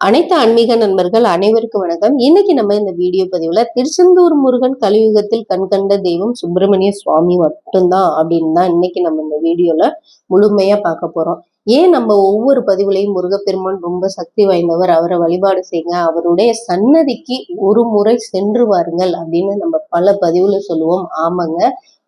அனைத்து ஆன்மீக நண்பர்கள் அனைவருக்கும் வணக்கம். இன்னைக்கு நம்ம இந்த வீடியோ பதிவுல திருச்செந்தூர் முருகன் கலியுகத்தில் கண்கண்ட தெய்வம் சுப்பிரமணிய சுவாமி மட்டும்தான் அப்படின்னு தான் இன்னைக்கு நம்ம இந்த வீடியோல முழுமையா பார்க்க போறோம். ஏன் நம்ம ஒவ்வொரு பதிவுலையும் முருகப்பெருமான் ரொம்ப சக்தி வாய்ந்தவர் அவரை வழிபாடு செய்யுங்க அவருடைய சன்னதிக்கு ஒரு முறை சென்று வாருங்கள் அப்படின்னு நம்ம பல பதிவுல சொல்லுவோம். ஆமாங்க.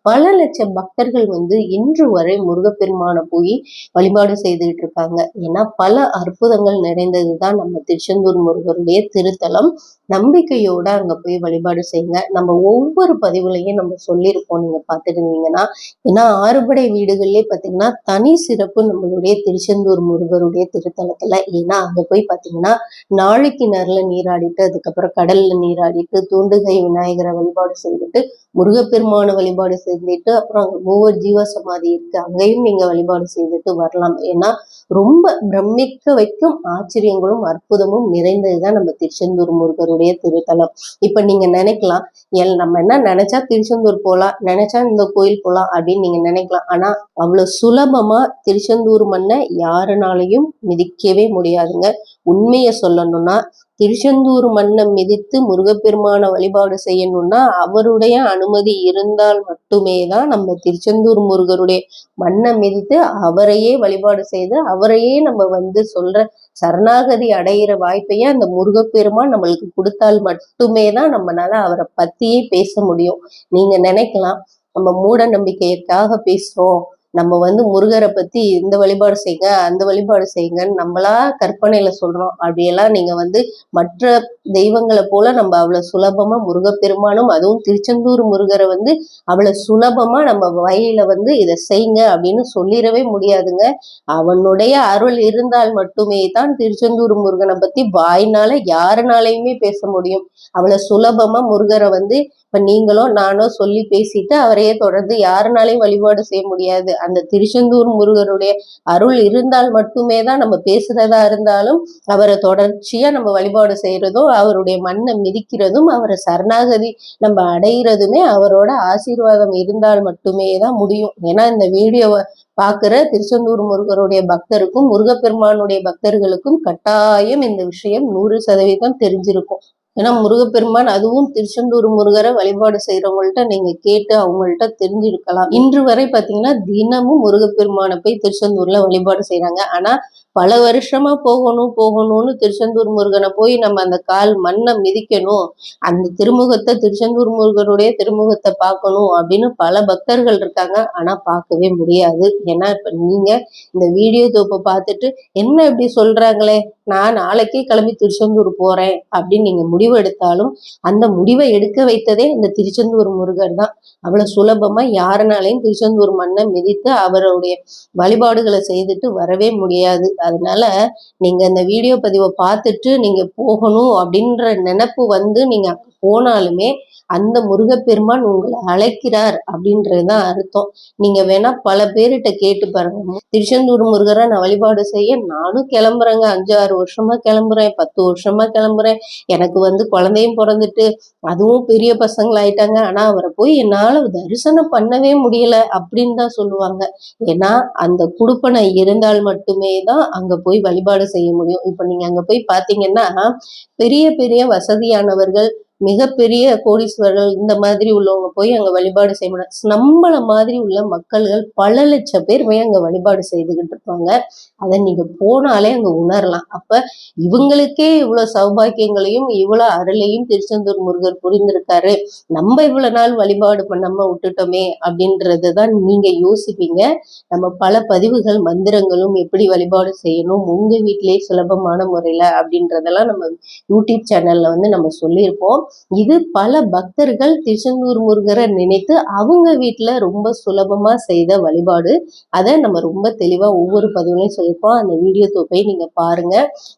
பல லட்சம் பக்தர்கள் வந்து இன்று வரை முருகப்பெருமானை போய் வழிபாடு செய்துகிட்டு இருக்காங்க ஏன்னா பல அற்புதங்கள் நிறைந்ததுதான் நம்ம திருச்செந்தூர் முருகருடைய திருத்தலம். நம்பிக்கையோட அங்க போய் வழிபாடு செய்யுங்க. நம்ம ஒவ்வொரு பதிவுலையும் நம்ம சொல்லியிருப்போம். நீங்க பார்த்துருந்தீங்கன்னா ஏன்னா ஆறுபடை வீடுகள்லயே பாத்தீங்கன்னா தனி சிறப்பு நம்மளுடைய திருச்செந்தூர் முருகருடைய திருத்தலத்துல. ஏன்னா அங்க போய் பாத்தீங்கன்னா நாளைக்கு நேரில் நீராடிட்டு அதுக்கப்புறம் கடல்ல நீராடிட்டு தூண்டுகை விநாயகரை வழிபாடு செய்துட்டு முருகப்பெருமான வழிபாடு செஞ்சுட்டு அப்புறம் அங்க மூவர் ஜீவ சமாதி இருக்கு. அங்கேயும் நீங்க வழிபாடு செய்துட்டு வரலாம். ஏன்னா ரொம்ப பிரமிக்க வைக்கும் ஆச்சரியங்களும் அற்புதமும் நிறைந்ததுதான் நம்ம திருச்செந்தூர் முருகருடைய திருத்தலம். இப்ப நீங்க நினைக்கலாம் எல் நம்ம என்ன நினைச்சா திருச்செந்தூர் போலாம் நினைச்சா இந்த கோயில் போகலாம் அப்படின்னு நீங்க நினைக்கலாம். ஆனா அவ்வளவு சுலபமா திருச்செந்தூர் மண்ணை யாருனாலையும் மிதிக்கவே முடியாதுங்க. உண்மையை சொல்லணும்னா திருச்செந்தூர் மண்ணை மிதித்து முருகப்பெருமான வழிபாடு செய்யணும்னா அவருடைய அனுமதி இருந்தால் மட்டுமே தான் நம்ம திருச்செந்தூர் முருகருடைய மண்ணை மிதித்து அவரையே வழிபாடு செய்து அவரையே நம்ம வந்து சொல்ற சரணாகதி அடையிற வாய்ப்பையே அந்த முருகப்பெருமான் நம்மளுக்கு கொடுத்தால் மட்டுமே தான் நம்மளால அவரை பத்தியே பேச முடியும். நீங்க நினைக்கலாம் நம்ம மூட நம்பிக்கைக்காக பேசுறோம். நம்ம வந்து முருகரை பத்தி இந்த வழிபாடு செய்யுங்க அந்த வழிபாடு செய்யுங்கன்னு நம்மளா கற்பனையில சொல்றோம். அப்படியெல்லாம் நீங்க வந்து மற்ற தெய்வங்களை போல நம்ம அவ்வளவு சுலபமா முருகப்பெருமானும் அதுவும் திருச்செந்தூர் முருகரை வந்து அவ்வளவு சுலபமா நம்ம வயல வந்து இதை செய்யுங்க அப்படின்னு சொல்லிடவே முடியாதுங்க. அவனுடைய அருள் இருந்தால் மட்டுமே தான் திருச்செந்தூர் முருகனை பத்தி வாய்னால யாருனாலையுமே பேச முடியும். அவ்வளவு சுலபமா முருகரை வந்து இப்ப நீங்களோ நானோ சொல்லி பேசிட்டு அவரையே தொடர்ந்து யாருனாலையும் வழிபாடு செய்ய முடியாது. அந்த திருச்செந்தூர் முருகருடைய அருள் இருந்தால் மட்டுமே தான் நம்ம பேசுறதா இருந்தாலும் அவரை தொடர்ச்சியா நம்ம வழிபாடு செய்யறதும் அவருடைய மண்ணை மிதிக்கிறதும் அவரை சரணாகதி நம்ம அடையிறதுமே அவரோட ஆசீர்வாதம் இருந்தால் மட்டுமே தான் முடியும். ஏன்னா இந்த வீடியோவை பார்க்குற திருச்செந்தூர் முருகருடைய பக்தருக்கும் முருகப்பெருமானுடைய பக்தர்களுக்கும் கட்டாயம் இந்த விஷயம் நூறு சதவீதம் தெரிஞ்சிருக்கும். ஏன்னா முருகப்பெருமான் அதுவும் திருச்செந்தூர் முருகரை வழிபாடு செய்யறவங்கள்ட்ட நீங்க கேட்டு அவங்கள்ட்ட தெரிஞ்சிருக்கலாம். இன்று வரை பாத்தீங்கன்னா தினமும் முருகப்பெருமானை போய் திருச்செந்தூர்ல வழிபாடு செய்யறாங்க ஆனா பல வருஷமா போகணும் போகணும்னு திருச்செந்தூர் முருகனை போய் நம்ம அந்த கால் மண்ணை மிதிக்கணும். அந்த திருமுகத்தை திருச்செந்தூர் முருகனுடைய திருமுகத்தை பார்க்கணும் அப்படின்னு பல பக்தர்கள் இருக்காங்க. ஆனா பார்க்கவே முடியாது. ஏன்னா இப்ப நீங்க இந்த வீடியோ தொப்பை பார்த்துட்டு என்ன இப்படி சொல்றாங்களே? நான் நாளைக்கே கிளம்பி திருச்செந்தூர் போறேன் அப்படின்னு நீங்க முடிவு எடுத்தாலும் அந்த முடிவை எடுக்க வைத்ததே அந்த திருச்செந்தூர் முருகர் தான். அவ்வளவு சுலபமா யாருனாலையும் திருச்செந்தூர் மண்ணை மிதித்து அவருடைய வழிபாடுகளை செய்துட்டு வரவே முடியாது. அதனால நீங்கள் இந்த வீடியோ பதிவை பார்த்துட்டு நீங்கள் போகணும் அப்படின்ற நினப்பு வந்து நீங்கள் போனாலுமே அந்த முருகப்பெருமான் உங்களை அழைக்கிறார் அப்படின்றது தான் அர்த்தம். நீங்கள் வேணால் பல பேர்கிட்ட கேட்டு பாருங்க. திருச்செந்தூர் முருகரை நான் வழிபாடு செய்ய நானும் கிளம்புறேங்க. அஞ்சு ஆறு வருஷமாக கிளம்புறேன். பத்து வருஷமாக கிளம்புறேன். எனக்கு வந்து குழந்தையும் பிறந்துட்டு அதுவும் பெரிய பசங்களாயிட்டாங்க. ஆனால் அவரை போய் என்னால் தரிசனம் பண்ணவே முடியல அப்படின்னு தான் சொல்லுவாங்க. ஏன்னா அந்த குடுப்பனை இருந்தால் மட்டுமே தான் அங்க போய் வழிபாடு செய்ய முடியும். இப்ப நீங்க அங்க போய் பாத்தீங்கன்னா பெரிய பெரிய வசதியானவர்கள் மிகப்பெரிய கோடீஸ்வரர்கள் இந்த மாதிரி உள்ளவங்க போய் அங்கே வழிபாடு செய்ய மாட்டாங்க நம்மள மாதிரி உள்ள மக்கள்கள் பல லட்சம் பேர் போய் அங்கே வழிபாடு செய்துக்கிட்டு இருப்பாங்க. அதை நீங்கள் போனாலே அங்கே உணரலாம். அப்போ இவங்களுக்கே இவ்வளோ சௌபாக்கியங்களையும் இவ்வளோ அருளையும் திருச்செந்தூர் முருகர் புரிந்திருக்காரு. நம்ம இவ்வளோ நாள் வழிபாடு பண்ணாமல் விட்டுட்டோமே அப்படின்றது தான் நீங்கள் யோசிப்பீங்க. நம்ம பல பதிவுகள் மந்திரங்களும் எப்படி வழிபாடு செய்யணும் உங்கள் வீட்டிலேயே சுலபமான முறையில் அப்படின்றதெல்லாம் நம்ம யூடியூப் சேனலில் வந்து நம்ம சொல்லியிருப்போம். இது பல பக்தர்கள் திருச்செந்தூர் முருகரை நினைத்து அவங்க வீட்டுல ரொம்ப சுலபமா செய்த வழிபாடு. அதை நம்ம ரொம்ப தெளிவா ஒவ்வொரு பதிவுலையும் சொல்லியிருப்போம் அந்த வீடியோ தொப்பை நீங்க பாருங்க.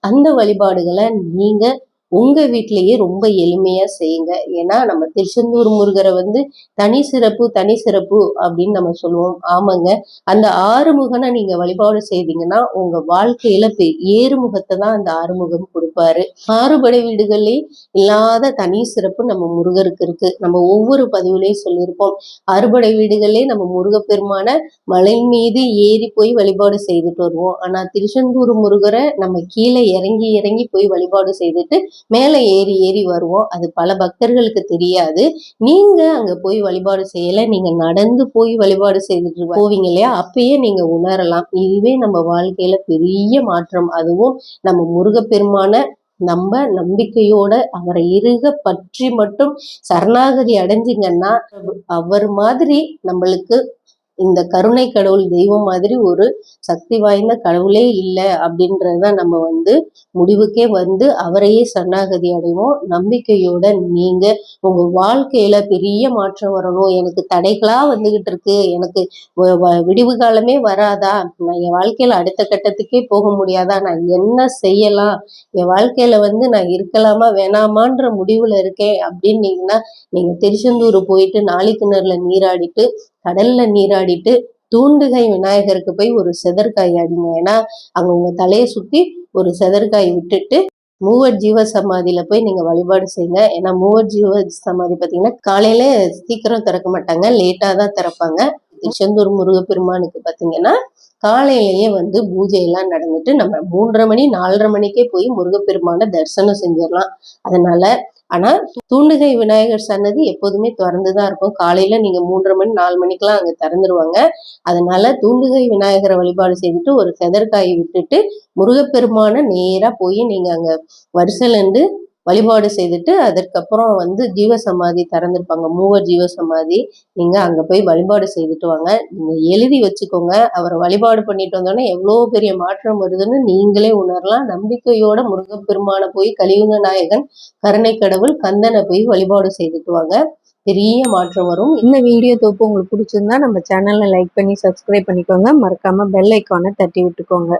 அந்த வழிபாடுகளை நீங்க உங்கள் வீட்டிலேயே ரொம்ப எளிமையாக செய்யுங்க. ஏன்னா நம்ம திருச்செந்தூர் முருகரை வந்து தனி சிறப்பு தனி சிறப்பு அப்படின்னு நம்ம சொல்லுவோம். ஆமாங்க. அந்த ஆறுமுகனை நீங்கள் வழிபாடு செய்தீங்கன்னா உங்கள் வாழ்க்கையில் ஏறுமுகத்தை தான் அந்த ஆறுமுகம் கொடுப்பாரு. ஆறுபடை வீடுகளே இல்லாத தனி சிறப்பு நம்ம முருகருக்கு இருக்கு. நம்ம ஒவ்வொரு பதிவுலையும் சொல்லியிருப்போம். அறுபடை வீடுகளே நம்ம முருகப்பெருமான மலை மீது ஏறி போய் வழிபாடு செய்துட்டு வருவோம். ஆனால் திருச்செந்தூர் முருகரை நம்ம கீழே இறங்கி இறங்கி போய் வழிபாடு செய்துட்டு மேலே ஏறி ஏறி வருவோம். அது பல பக்தர்களுக்கு தெரியாது. நீங்க அங்க போய் வழிபாடு செய்யல. நீங்க நடந்து போய் வழிபாடு செய்துட்டு போவீங்க இல்லையா? அப்பயே நீங்க உணரலாம். இதுவே நம்ம வாழ்க்கையில பெரிய மாற்றம். அதுவும் நம்ம முருகப்பெருமான நம்ம நம்பிக்கையோட அவரை இருக பற்றி மட்டும் சரணாகதி அடைஞ்சிங்கன்னா அவர் மாதிரி நம்மளுக்கு இந்த கருணை கடவுள் தெய்வம் மாதிரி ஒரு சக்தி வாய்ந்த கடவுளே இல்லை அப்படின்றத நம்ம வந்து முடிவுக்கே வந்து அவரையே சரணாகதி அடைவோம். நம்பிக்கையோட நீங்க உங்க வாழ்க்கையில பெரிய மாற்றம் வரணும். எனக்கு தடைகளா வந்துகிட்டு இருக்கு. எனக்கு வ- வ- விடிவு காலமே வராதா? நான் என் வாழ்க்கையில அடுத்த கட்டத்துக்கே போக முடியாதா? நான் என்ன செய்யலாம்? என் வாழ்க்கையில வந்து நான் இருக்கலாமா வேணாமான்ற முடிவுல இருக்கேன் அப்படின்னீங்கன்னா நீங்க திருச்செந்தூர் போயிட்டு நாளிக்கிணறுல நீராடிட்டு கடல்ல நீராடிட்டு தூண்டுகை விநாயகருக்கு போய் ஒரு செதற்காய் அடிங்க ஏன்னா அங்க உங்க தலையை சுத்தி ஒரு செதற்காய் விட்டுட்டு மூவர் ஜீவ சமாதியில போய் நீங்க வழிபாடு செய்யுங்க. ஏன்னா மூவர் ஜீவ சமாதி பாத்தீங்கன்னா காலையில சீக்கிரம் திறக்க மாட்டாங்க. லேட்டா தான் திறப்பாங்க. திருச்செந்தூர் முருகப்பெருமானுக்கு பாத்தீங்கன்னா காலையிலேயே வந்து பூஜை எல்லாம் நடந்துட்டு நம்ம மூன்றரை மணி நாலரை மணிக்கே போய் முருகப்பெருமான தரிசனம் செஞ்சிடலாம். அதனால ஆனா தூண்டுகை விநாயகர் சன்னதி எப்போதுமே திறந்து தான் இருக்கும். காலையில நீங்க மூன்றரை மணி நாலு மணிக்கெலாம் அங்க திறந்துருவாங்க. அதனால தூண்டுகை விநாயகரை வழிபாடு செய்துட்டு ஒரு செதற்காயை விட்டுட்டு முருகப்பெருமான நேரா போய் நீங்க அங்க வரிசையிலேருந்து வழிபாடு செய்துட்டு அதற்கப்புறம் வந்து ஜீவசமாதி திறந்திருப்பாங்க. மூவர் ஜீவசமாதி. நீங்கள் அங்கே போய் வழிபாடு செய்துட்டு வாங்க. நீங்கள் எழுதி வச்சுக்கோங்க. அவரை வழிபாடு பண்ணிட்டு வந்தோன்னே எவ்வளோ பெரிய மாற்றம் வருதுன்னு நீங்களே உணரலாம். நம்பிக்கையோட முருகப்பெருமானை போய் கலியுக நாயகன் கருணை கடவுள் கந்தனை போய் வழிபாடு செய்துட்டு வாங்க. பெரிய மாற்றம் வரும். இந்த வீடியோ தொப்பு உங்களுக்கு பிடிச்சிருந்தா நம்ம சேனலை லைக் பண்ணி சப்ஸ்கிரைப் பண்ணிக்கோங்க. மறக்காம பெல் ஐக்கானை தட்டி விட்டுக்கோங்க.